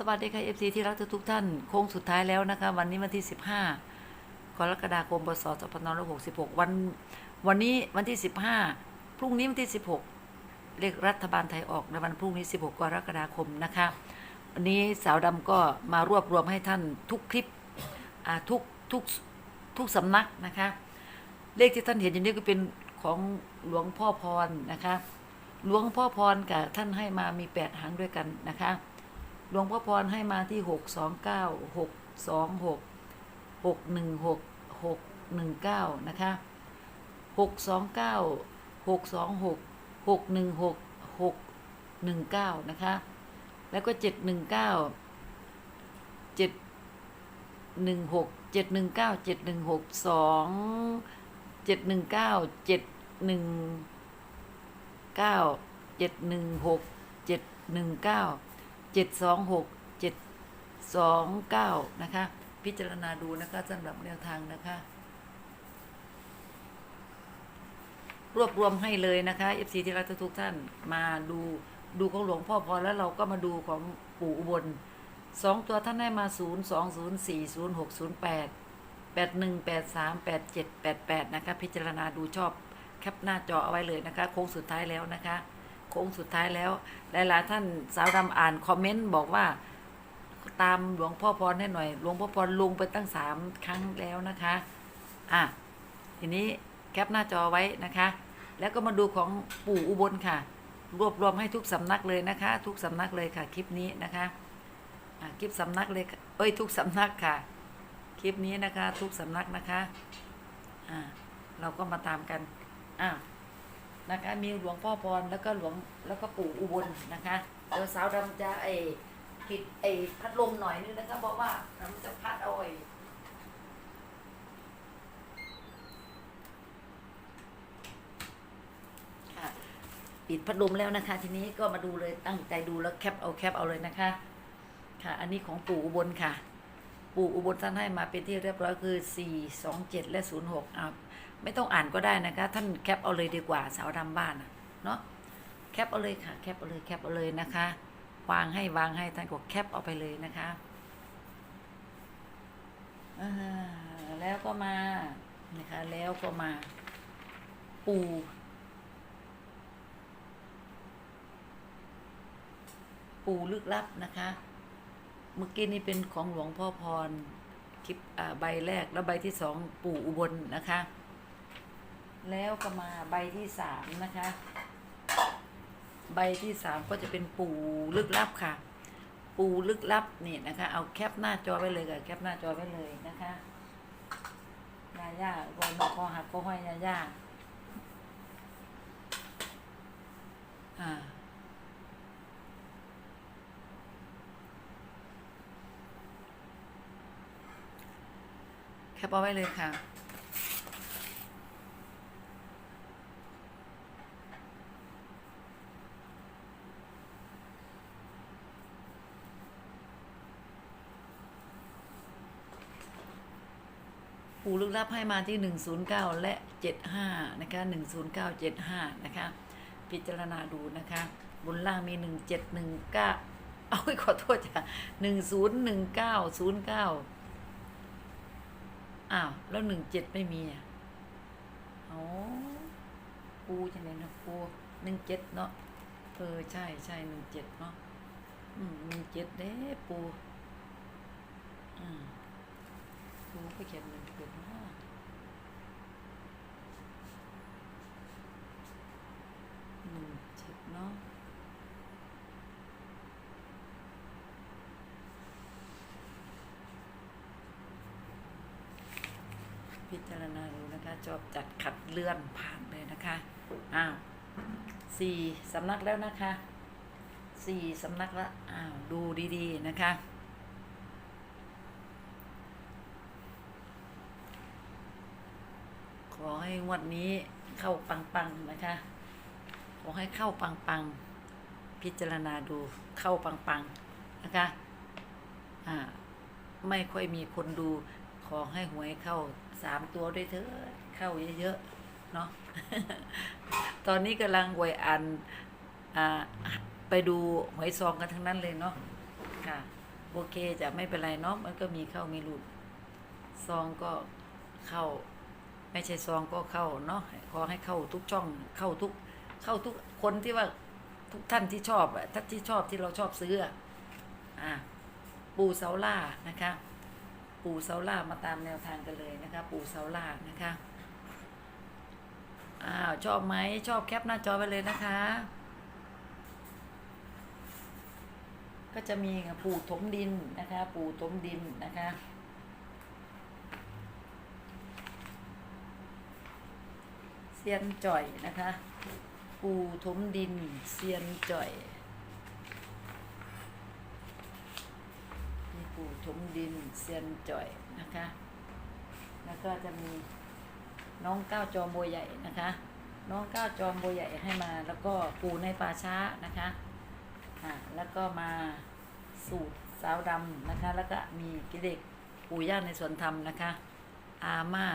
สวัสดีค่ะ FC ที่รักทุกท่านโค้งสุดท้ายแล้วนะคะ วันนี้วันที่ 15 กรกฎาคมพศ2566 วัน วันนี้วันที่ 15 พรุ่งนี้วันที่ 16 เลขรัฐบาลไทยออกในวันพรุ่งนี้ 16 กรกฎาคมนะคะ วันนี้สาวดำก็มารวบรวมให้ท่านทุกคลิปทุกทุกทุกสำนักนะคะ เลขที่ท่านเห็นอยู่นี้ก็เป็นของหลวงพ่อพรนะคะ หลวงพ่อพรกับท่านให้มามีแปดหางด้วยกันนะคะ หลวงพ่อพรให้มาที่หกสองเก้าหกสองหกหกหนึ่งหกหกหนึ่งเก้านะคะหกสองเก้าหกสองหกหกหนึ่งหกหกหนึ่งเก้านะคะ แล้วก็เจ็ดหนึ่งเก้าเจ็ดหนึ่งหกเจ็ดหนึ่งเก้าเจ็ดหนึ่งหกสองเจ็ดหนึ่งเก้าเจ็ดหนึ่งเก้าเจ็ดหนึ่งหกเจ็ดหนึ่งเก้า เจ็ดสองหกเจ็ดสองเก้านะคะ พิจารณาดูนะคะสำหรับแนวทางนะคะ รวบรวมให้เลยนะคะ FC ที่รักทุกท่านมาดูดูของหลวงพ่อพอแล้วเราก็มาดูของปู่อุบลสองตัวท่านได้มาศูนย์สองศูนย์สี่ศูนย์หกศูนย์แปดแปดหนึ่งแปดสามแปดเจ็ดแปดแปดนะคะ พิจารณาดูชอบแคปหน้าจอเอาไว้เลยนะคะ โค้งสุดท้ายแล้วนะคะ ค้งสุดท้ายแล้ว หลายๆท่านสาวดำอ่านคอมเมนต์บอกว่าตามหลวงพ่อพรให้หน่อย หลวงพ่อพรลุงไปตั้งสามครั้งแล้วนะคะ อะ ทีนี้แคปหน้าจอไว้นะคะ แล้วก็มาดูของปู่อุบลค่ะ รวบรวมให้ทุกสำนักเลยนะคะ ทุกสำนักเลยค่ะ คลิปนี้นะคะอะคลิปสำนักเลยเอ้ยทุกสำนักค่ะ คลิปนี้นะคะ ทุกสำนักนะคะ อ่าเราก็มาตามกัน อ่า นะคะมีหลวงพ่อพรแล้วก็หลวงแล้วก็ปู่อุบลนะคะเดี๋ยวสาวดำจะไอปิดไอพัดลมหน่อยนึงนะคะเพราะว่ามันจะพัดเอาไอ่ปิดพัดลมแล้วนะคะ ทีนี้ก็มาดูเลยตั้งใจดูแล้วแคปเอาแคปเอาเลยนะคะ ค่ะ อันนี้ของปู่อุบลค่ะ ปู่อุบลท่านให้มาเป็นที่เรียบร้อยคือ 4 2 7 และ 06อะไม่ต้องอ่านก็ได้นะคะ ท่านแคปเอาเลยดีกว่าสาวดำบ้านนะเนาะแคปเอาเลยค่ะ แคปเอาเลยแคปเอาเลยนะคะ วางให้วางให้ท่านก็แคปเอาไปเลยนะคะแล้วก็มานะคะ แล้วก็มา ปูปูลึกลับนะคะ เมื่อกี้นี่เป็นของหลวงพ่อพรคลิปอ่าใบแรกแล้วใบที่สองปู่อุบลนะคะ แล้วก็มาใบที่สามนะคะ ใบที่สามก็จะเป็นปู่ลึกลับค่ะ ปู่ลึกลับนี่นะคะ เอาแคปหน้าจอไว้เลยค่ะแคปหน้าจอไว้เลยนะคะยาย่ารอยนอคอหักก็ห้อยยาย่าอ่า แคปเอาไว้เลยค่ะ ปู่ลึกลับให้มาที่ 109 และ 75 นะคะ 10975 นะคะ พิจารณาดูนะคะ บนล่างมี 1719 เอาไว้ขอโทษจ้ะ101909 อ้าวแล้ว17ไม่มีอะอ๋อปูจังเลยนะปู17เจ็ดเนาะเออใช่ใช่17เจ็ดเนาะอืม17เจ็ด้ปูอืมปูก็เขียนหนึ่งเจ็ดห้าะหนึ่งเจ็ดเนาะ พิจารณาดูนะคะ จบจัดขัดเลื่อนผ่านเลยนะคะอ้าวสี่สำนักแล้วนะคะสี่สำนักละอ้าวดูดีๆนะคะ ขอให้งวดนี้เข้าปังๆนะคะ ขอให้เข้าปังๆ พิจารณาดูเข้าปังๆนะคะ อ่า ไม่ค่อยมีคนดู ขอให้หวยเข้า สามตัวด้วยเถอะเข้าเยอะๆเนาะตอนนี้กำลังหวยอันอ่าไปดูหวยซองกันทั้งนั้นเลยเนาะค่ะโอเคจะไม่เป็นไรเนาะมันก็มีเข้ามีหลุดซองก็เข้า ไม่ใช่ซองก็เข้าเนาะขอให้เข้าทุกช่องเข้าทุกเข้าทุกคนที่ว่าทุกท่านที่ชอบอะท่านที่ชอบที่เราชอบซื้ออะอะปูเซาล่านะคะ ปูเซาล่ามาตามแนวทางกันเลยนะคะ ปูเซาล่านะคะอ้าวชอบไหมชอบแคปหน้าจอไปเลยนะคะ ก็จะมีปูถมดินนะคะ ปูถมดินนะคะเซียนจ่อยนะคะ ปูถมดินเซียนจ่อยมีปู ถมดินเซียนจ่อยนะคะ แล้วก็จะมีน้องก้าวจอมบัวใหญ่นะคะ น้องก้าวจอมบัวใหญ่ให้มา แล้วก็ปูในป่าช้านะคะอ่าแล้วก็มาสูตรสาวดำนะคะ แล้วก็มีกิเด็กปู่ย่าในสวนธรรมนะคะ อาม่า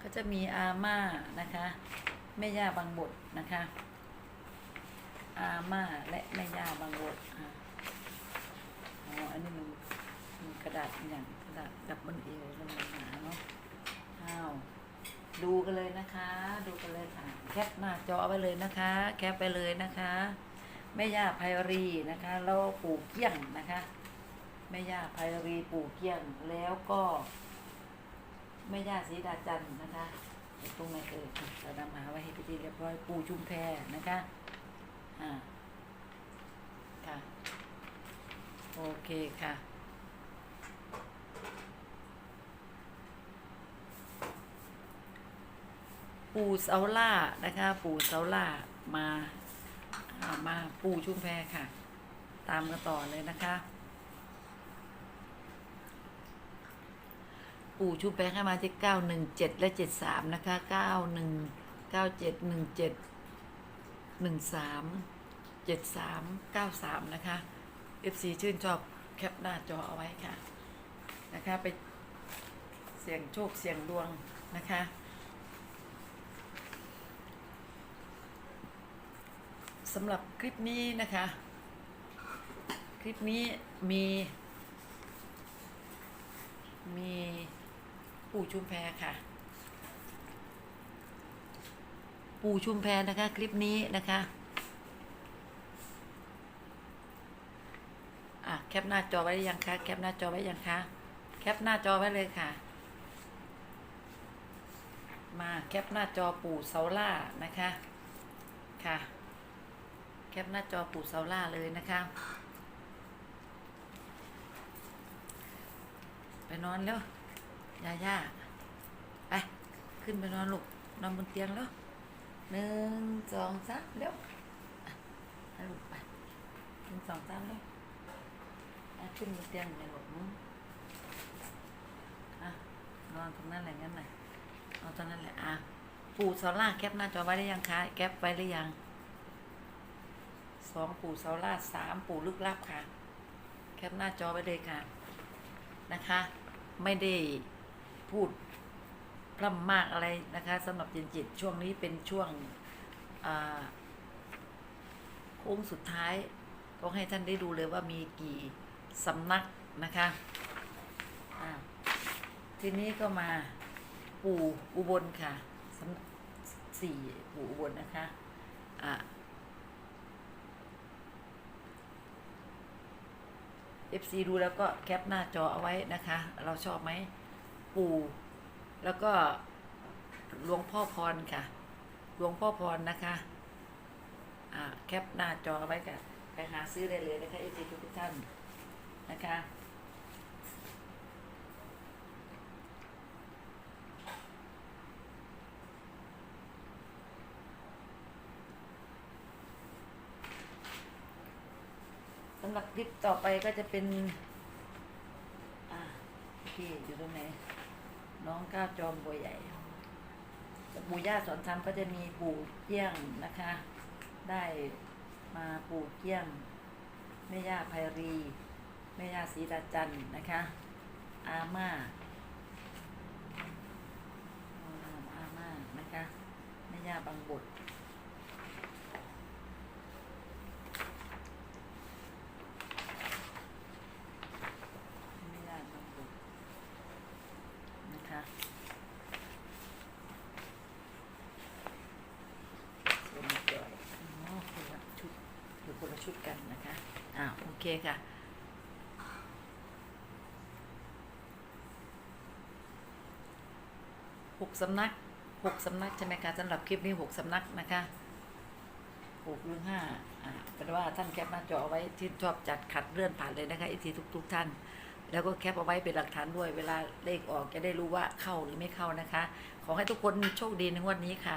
ก็จะมีอาม่านะคะ แม่ย่าบางบทนะคะ อาม่าและแม่ย่าบางบทอ่า อ๋ออันนี้มันมันกระดาษอย่างกระดาษดับเบิลเอลล้วมันหนาเนาะอ้าวดูกันเลยนะคะ ดูกันเลยค่ะ แคปหน้าจอไปเลยนะคะ แคปไปเลยนะคะแม่ย่าไพรีนะคะแล้วปู่เกี้ยงนะคะแม่ย่าไพรีปู่เกี้ยงแล้วก็แม่ย่าศรีดาจันนะคะตรงไหนเอ่ยเรานำมาไว้ให้พิธีเรียบร้อยปู่ชุมแพนะคะอ่า ค่ะ โอเคค่ะ ปูเสาล่านะคะ ปูเสาล่ามาอ่ามาปูชุ่มแพค่ะ ตามกันต่อเลยนะคะ ปู่ชูแปงให้มาที่เก้าหนึ่งเจ็ดและเจ็ดสามนะคะเก้าหนึ่งเก้าเจ็ดหนึ่งเจ็ดหนึ่งสามเจ็ดสามเก้าสามนะคะ FC ชื่นชอบแคปหน้าจอเอาไว้ค่ะ นะคะ ไปเสี่ยงโชคเสี่ยงดวงนะคะ สำหรับคลิปนี้นะคะ คลิปนี้มี มีปู่ชุมแพค่ะ ปู่ชุมแพนะคะ คลิปนี้นะคะ อะ แคปหน้าจอไว้ยังคะ แคปหน้าจอไว้ยังคะ แคปหน้าจอไว้เลยค่ะ มาแคปหน้าจอปู่เซาล่านะคะ ค่ะ แคปหน้าจอปู่เซาล่าเลยนะคะ ไปนอนแล้วย่าย่าไปขึ้นไปนอนลูกนอนบนเตียงแล้วหนึ่งสองสามเร็วให้ลูกไปหนึ่งสองสามเร็ว ขึ้นเตียงเลยลูกอืมอะนอนตรงนั้นแหละงั้นแหละนอนตรงนั้นแหละอะปู่เสาล่าแคปหน้าจอไว้ได้ยังคะแคปไว้หรือยังสองปู่เสาล่าสามปู่ลึกลับค่ะ แคปหน้าจอไว้เลยค่ะ นะคะ ไม่ได้พูดพร่ำมากอะไรนะคะสำหรับเจินจิตช่วงนี้เป็นช่วงอ่าโค้งสุดท้ายก็ให้ท่านได้ดูเลยว่ามีกี่ สำนักนะคะอ่าทีนี้ก็มาปู่อุบลค่ะสำนักสี่ปู่อุบลนะคะอ่า FC ดูแล้วก็แคปหน้าจอเอาไว้นะคะ เราชอบไหมปู่ แล้วก็หลวงพ่อพรค่ะหลวงพ่อพรนะคะอ่าแคปหน้าจอเอาไว้ค่ะไปหาซื้อได้เลยนะคะ FC ทุกท่าน นะคะ สำหรับคลิปต่อไปก็จะเป็น อ่าพี่อยู่ตรงไหน น้องก้าวจอมบัวใหญ่ปู่ย่าสอนธรรมก็จะมีปู่เกี้ยงนะคะ ได้มาปู่เกี้ยงแม่ย่าไพรี แม่ยาศรีดาจันนะคะ อาม่าอาม่านะคะแม่ยาบางบทแม่ยบางบทนะคะส่วนจอยอ๋อคนละชุดอยู่คนละชุดกันนะคะอ้าโอเคค่ะ หกสำนักหกสำนักใช่ไหมคะสำหรับคลิปนี้หกสำนักนะคะหกหรือห้าอ่าเป็นว่าท่านแคปหน้าจอเอาไว้ที่ชอบจัดขัดเลื่อนผ่านเลยนะคะอีทีทุกทุกๆท่าน แล้วก็แคปเอาไว้เป็นหลักฐานด้วย เวลาเลขออกจะได้รู้ว่าเข้าหรือไม่เข้านะคะ ขอให้ทุกคนโชคดีในงวดนี้ค่ะ